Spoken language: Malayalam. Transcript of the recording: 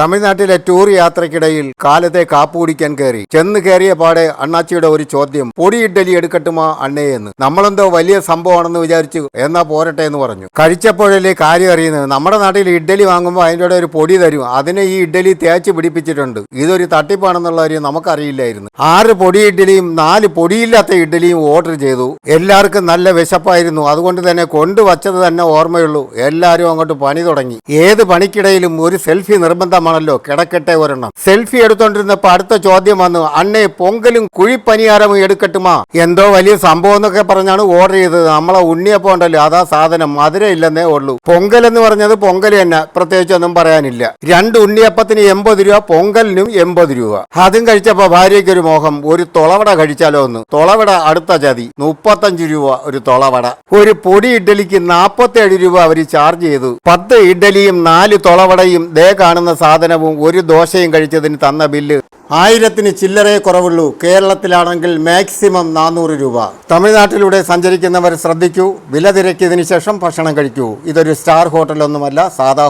തമിഴ്നാട്ടിലെ ടൂർ യാത്രക്കിടയിൽ കാലത്തെ കാപ്പ് കുടിക്കാൻ കയറി. ചെന്ന് കയറിയ പാടെ അണ്ണാച്ചിയുടെ ഒരു ചോദ്യം പൊടി ഇഡ്ഡലി എടുക്കട്ടുമാ അണ്ണയെന്ന് നമ്മളെന്തോ വലിയ സംഭവമാണെന്ന് വിചാരിച്ചു എന്നാ പോരട്ടെ എന്ന് പറഞ്ഞു. കഴിച്ചപ്പോഴല്ലേ കാര്യം അറിയുന്നത്? നമ്മുടെ നാട്ടിൽ ഇഡ്ഡലി വാങ്ങുമ്പോൾ അതിന്റെ ഒരു പൊടി തരും. അതിനെ ഈ ഇഡ്ഡലി തേച്ച് പിടിപ്പിച്ചിട്ടുണ്ട്. ഇതൊരു തട്ടിപ്പാണെന്നുള്ള കാര്യം നമുക്കറിയില്ലായിരുന്നു. ആറ് പൊടി ഇഡ്ഡലിയും നാല് പൊടിയില്ലാത്ത ഇഡ്ഡലിയും ഓർഡർ ചെയ്തു. എല്ലാവർക്കും നല്ല വിശപ്പായിരുന്നു. അതുകൊണ്ട് തന്നെ കൊണ്ടുവച്ചത് തന്നെ ഓർമ്മയുള്ളൂ. എല്ലാവരും അങ്ങോട്ട് പണി തുടങ്ങി. ഏത് പണിക്കിടയിലും ഒരു സെൽഫി നിർബന്ധമാണല്ലോ കിടക്കട്ടെ ഒരെണ്ണം. സെൽഫി എടുത്തോണ്ടിരുന്നപ്പോ അടുത്ത ചോദ്യം വന്നു. അണ്ണേ പൊങ്കലും കുഴിപ്പനിയാരവും എടുക്കട്ടുമാ? എന്തോ വലിയ സംഭവം എന്നൊക്കെ പറഞ്ഞാണ് ഓർഡർ ചെയ്തത്. നമ്മളെ ഉണ്ണിയപ്പം ഉണ്ടല്ലോ അതാ സാധനം. മധുര ഇല്ലെന്നേ ഉള്ളൂ. പൊങ്കൽ എന്ന് പറഞ്ഞത് പൊങ്കൽ തന്നെ. പ്രത്യേകിച്ച് ഒന്നും പറയാനില്ല. രണ്ട് ഉണ്ണിയപ്പത്തിന് എൺപത് രൂപ പൊങ്കലിനും എൺപത് രൂപ. അതും കഴിച്ചപ്പോ ഭാര്യയ്ക്ക് ഒരു മോഹം. ഒരു തുളവട കഴിച്ചാലോ ഒന്ന് തുളവട അടുത്ത ചതി മുപ്പത്തഞ്ച് രൂപ ഒരു തുളവട. ഒരു പൊടി ഇഡ്ഡലിക്ക് നാപ്പത്തേഴ് രൂപ അവർ ചാർജ് ചെയ്തു. പത്ത് ഇഡ്ഡലിയും നാല് തുളവടയും ദേ കാണുന്ന സാധനവും ഒരു ദോശയും കഴിച്ചതിന് തന്ന ബില്ല് ആയിരത്തിന് ചില്ലറയെ കുറവുള്ളൂ. കേരളത്തിലാണെങ്കിൽ മാക്സിമം നാനൂറ് രൂപ. തമിഴ്നാട്ടിലൂടെ സഞ്ചരിക്കുന്നവർ ശ്രദ്ധിക്കൂ. വില തിരക്കിയതിനു ശേഷം ഭക്ഷണം കഴിക്കൂ. ഇതൊരു സ്റ്റാർ ഹോട്ടലൊന്നുമല്ല സാധാ